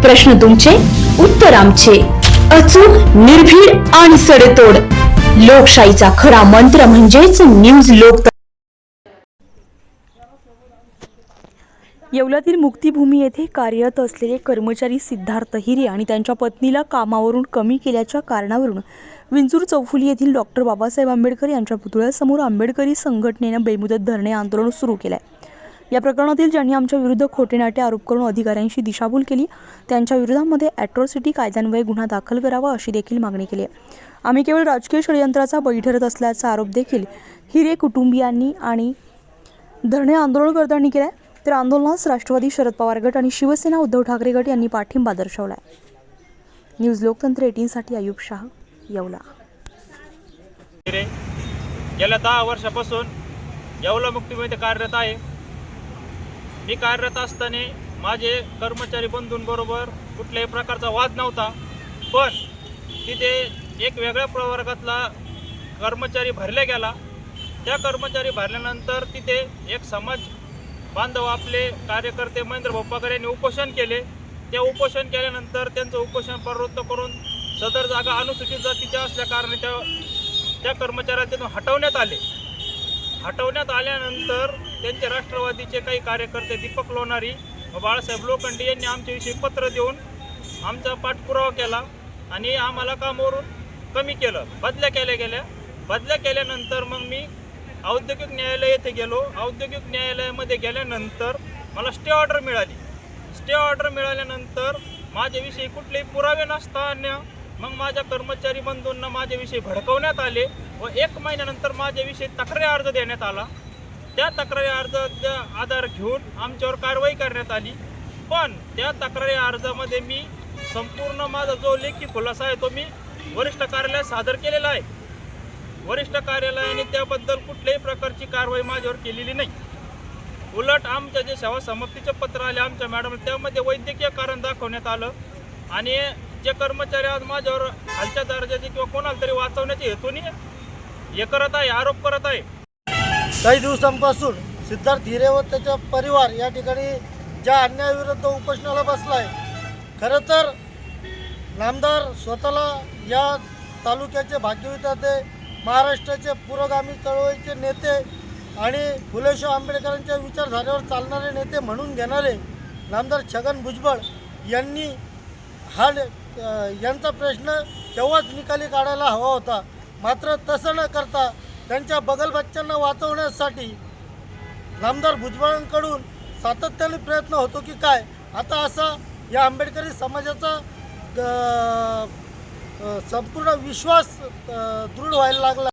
प्रश्न तुमचे उत्तर आमचे. अचूक निर्भीड आणि सडेतोड. लोकशाहीचा खरा मंत्र म्हणजेच न्यूज लोक येवल्यातील मुक्तिभूमी येथे कार्यरत असलेले कर्मचारी सिद्धार्थ हिरे आणि त्यांच्या पत्नीला कामावरून कमी केल्याच्या कारणावरून विंचूर चौफुली येथील डॉक्टर बाबासाहेब आंबेडकर यांच्या पुतळ्यासमोर आंबेडकरी संघटनेनं बेमुदत धरणे आंदोलन सुरू केलं आहे या प्रकरणातील ज्यांनी आमच्या विरुद्ध खोटे नाटे आरोप करून अधिकाऱ्यांशी दिशाभूल केली त्यांच्या विरोधामध्ये ॲट्रॉसिटी कायद्यान्वये गुन्हा दाखल करावा अशी देखील मागणी केली आहे. आम्ही केवळ राजकीय षडयंत्राचा बळी ठरत असल्याचा आरोप देखील हिरे कुटुंबियांनी आणि धरणे आंदोलनकर्त्यांनी केलं तर आंदोलनास राष्ट्रवादी शरद पवार गट आणि शिवसेना उद्धव ठाकरे गट यांनी पाठिंबा दर्शवला आहे न्यूज लोकतंत्र एटीनसाठी अयुब शाह येवला. गेल्या दहा वर्षापासून येवला मुक्तीमध्ये कार्यरत आहे. मी कार्यरत असताना माझे कर्मचारी बंधूंबरोबर कुठल्याही प्रकारचा वाद नव्हता. पण तिथे एक वेगळ्या प्रवर्गातला कर्मचारी भरला गेला. त्या कर्मचारी भरल्यानंतर तिथे एक समाज बांधव आपले कार्यकर्ते महेंद्र भोपाकर यांनी उपोषण केले. त्या उपोषण केल्यानंतर त्यांचं उपोषण प्रवृत्त करून सदर जागा अनुसूचित जातीच्या असल्याकारणे त्या त्या कर्मचाऱ्या तिथून हटवण्यात आले. हटवण्यात आल्यानंतर त्यांचे राष्ट्रवादीचे काही कार्यकर्ते दीपक लोणारी व बाळासाहेब लोखंडे यांनी आमच्याविषयी पत्र देऊन आमचा पाठपुरावा केला आणि आम्हाला कामावरून कमी केलं. बदल्या केल्या गेल्या. बदल्या केल्यानंतर मग मी औद्योगिक न्यायालय येथे गेलो. औद्योगिक न्यायालयामध्ये गेल्यानंतर मला स्टे ऑर्डर मिळाली. स्टे ऑर्डर मिळाल्यानंतर माझ्याविषयी कुठलेही पुरावे नसताना मग माझ्या कर्मचारी बंधूंना माझ्याविषयी भडकवण्यात आले व एक महिन्यानंतर माझ्याविषयी तक्रारी अर्ज देण्यात आला. त्या तक्रारी अर्जाचा आधार घेऊन आमच्यावर कारवाई करण्यात आली. पण त्या तक्रारी अर्जामध्ये मी संपूर्ण माझा जो लेखी खुलासा आहे तो मी वरिष्ठ कार्यालयात सादर केलेला आहे. वरिष्ठ कार्यालयाने त्याबद्दल कुठल्याही प्रकारची कारवाई माझ्यावर केलेली नाही. उलट आमच्या जे सेवा समाप्तीचे पत्र आले आमच्या मॅडम त्यामध्ये वैद्यकीय कारण दाखवण्यात आलं. आणि जे कर्मचारी आज माझ्यावर खालच्या दर्जाचे किंवा कोणाला तरी वाचवण्याचे हेतूने हे करत आहे आरोप करत आहे. काही दिवसांपासून सिद्धार्थ हिरे व त्याचा परिवार या ठिकाणी ज्या अन्यायाविरुद्ध उपोषणाला बसला आहे खरं तर नामदार स्वतःला या तालुक्याचे भाग्यविधाते महाराष्ट्राचे पुरोगामी चळवळीचे नेते आणि फुलेशाह आंबेडकरांच्या विचारधारेवर चालणारे नेते म्हणून घेणारे नामदार छगन भुजबळ यांनी हा यांचा प्रश्न तेव्हाच निकाली काढायला हवा होता? मात्र तसं न करता त्यांच्या बगल बच्चांना वाचवण्यासाठी नामदार भुजबळांकडून सातत्याने प्रयत्न होतो की काय? आता असा या आंबेडकरी समाजाचा संपूर्ण विश्वास दृढ व्हायला लागला.